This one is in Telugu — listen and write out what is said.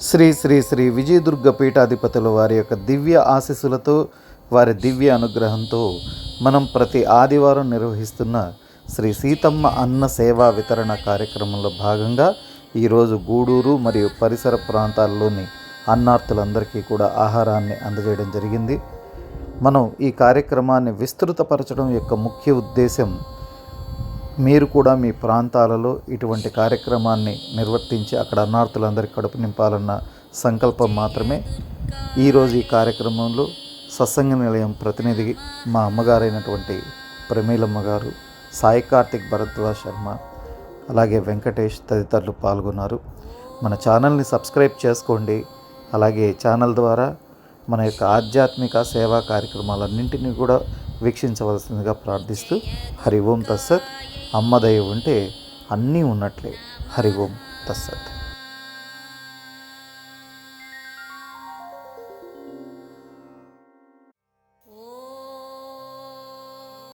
శ్రీ శ్రీ శ్రీ విజయదుర్గ పీఠాధిపతుల వారి యొక్క దివ్య ఆశీస్సులతో వారి దివ్య అనుగ్రహంతో మనం ప్రతి ఆదివారం నిర్వహిస్తున్న శ్రీ సీతమ్మ అన్న సేవా వితరణ కార్యక్రమంలో భాగంగా ఈరోజు గూడూరు మరియు పరిసర ప్రాంతాల్లోని అన్నార్థులందరికీ కూడా ఆహారాన్ని అందజేయడం జరిగింది. మనం ఈ కార్యక్రమాన్ని విస్తృతపరచడం యొక్క ముఖ్య ఉద్దేశం మీరు కూడా మీ ప్రాంతాలలో ఇటువంటి కార్యక్రమాన్ని నిర్వర్తించి అక్కడ అన్నార్థులందరికీ కడుపు నింపాలన్న సంకల్పం మాత్రమే ఈరోజు ఈ కార్యక్రమంలో సత్సంగ నిలయం ప్రతినిధి మా అమ్మగారైనటువంటి ప్రమీలమ్మ గారు సాయి కార్తిక్ భరద్వాజ్ శర్మ అలాగే వెంకటేష్ తదితరులు పాల్గొన్నారు. మన ఛానల్ని సబ్స్క్రైబ్ చేసుకోండి. అలాగే ఛానల్ ద్వారా మన యొక్క ఆధ్యాత్మిక సేవా కార్యక్రమాలన్నింటినీ కూడా వీక్షించవలసిందిగా ప్రార్థిస్తూ హరి ఓం తస్సత్ అమ్మ ఉంటే అన్నీ ఉన్నట్లే. హరి ఓం తస్సత్